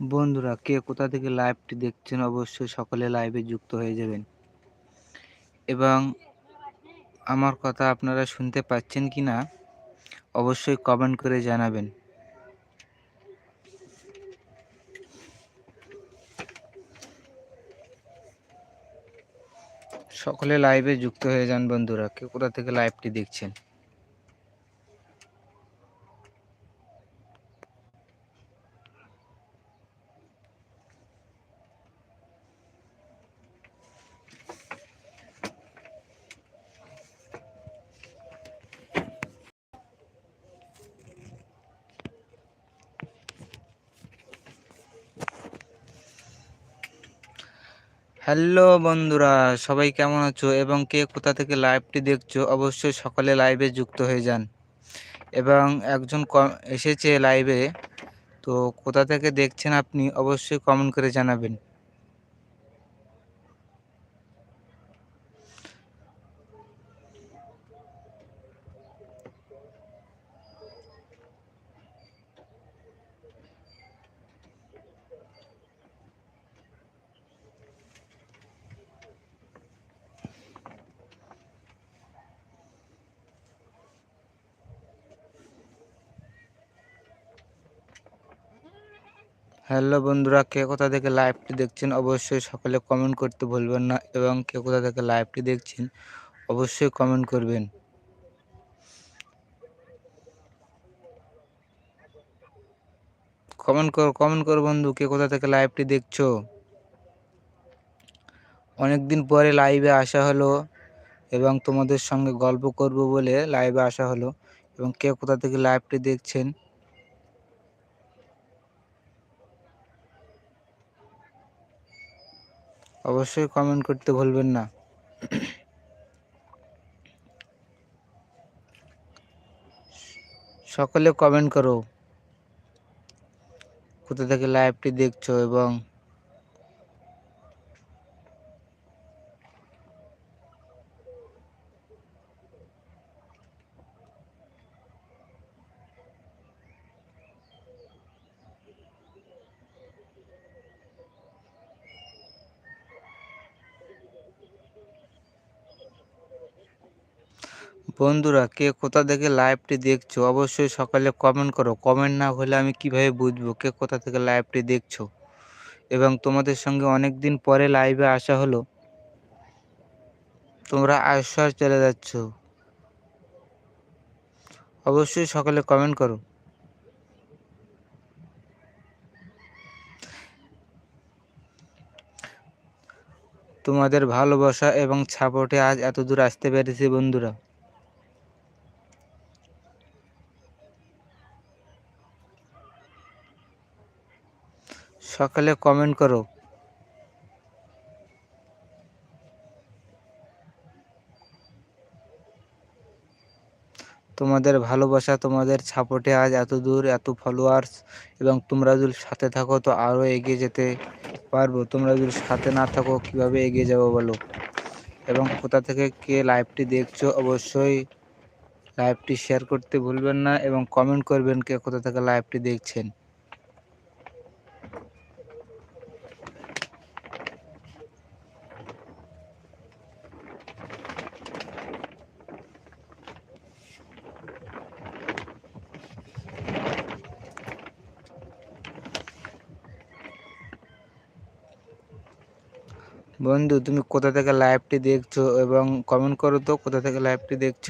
বন্ধুরা, কে কোথা থেকে লাইভটি দেখছেন অবশ্যই সকলে লাইভে যুক্ত হয়ে যাবেন। এবং আমার কথা আপনারা শুনতে পাচ্ছেন কি না, অবশ্যই কমেন্ট করে জানাবেন। সকলে লাইভে যুক্ত হয়ে যান বন্ধুরা, কে কোথা থেকে লাইভটি দেখছেন। হ্যালো বন্ধুরা, সবাই কেমন আছো এবং কে কোথা থেকে লাইভটি দেখছ অবশ্যই সকলে লাইভে যুক্ত হয়ে যান। এবং একজন এসেছে লাইভে, তো কোথা থেকে দেখছেন আপনি অবশ্যই কমেন্ট করে জানাবেন। হ্যালো বন্ধুরা, কে কোথা থেকে লাইভটি দেখছেন অবশ্যই সকলে কমেন্ট করতে ভুলবেন না এবং কে কোথা থেকে লাইভটি দেখছেন অবশ্যই কমেন্ট করবেন। কমেন্ট কর কমেন্ট কর বন্ধু, কে কোথা থেকে লাইভটি দেখছ? অনেক দিন পরে লাইভে আসা হলো এবং তোমাদের সঙ্গে গল্প করব বলে লাইভে আসা হলো এবং কে কোথা থেকে লাইভটি দেখছেন অবশ্যই কমেন্ট করতে ভুলবেন না। সকলে কমেন্ট করো। কোথা থেকে লাইভটি দেখছ এবং বন্ধুরা, কে কোথা থেকে লাইভটি দেখছ অবশ্যই সকালে কমেন্ট করো। কমেন্ট না হলে আমি কীভাবে বুঝব কে কোথা থেকে লাইভটি দেখছ? এবং তোমাদের সঙ্গে অনেক দিন পরে লাইভে আসা হলো। তোমরা আশ্বাস চলে যাচ্ছ। অবশ্যই সকালে কমেন্ট করো। তোমাদের ভালোবাসা এবং সাপোর্টে আজ এত দূর আসতে পেরেছি বন্ধুরা। সকালে কমেন্ট করো। তোমাদের ভালোবাসা, তোমাদের সাপোর্টে আজ এত দূর, এত ফলোয়ার্স এবং তোমরা যদি সাথে থাকো তো আরও এগিয়ে যেতে পারব। তোমরা যদি সাথে না থাকো কীভাবে এগিয়ে যাব বলো? এবং কোথা থেকে কে লাইভটি দেখছ অবশ্যই লাইভটি শেয়ার করতে ভুলবেন না এবং কমেন্ট করবেন কে কোথা থেকে লাইভটি দেখছেন। বন্ধু তুমি কোথা থেকে লাইভটি দেখছ এবং কমেন্ট করো তো কোথা থেকে লাইভটি দেখছ?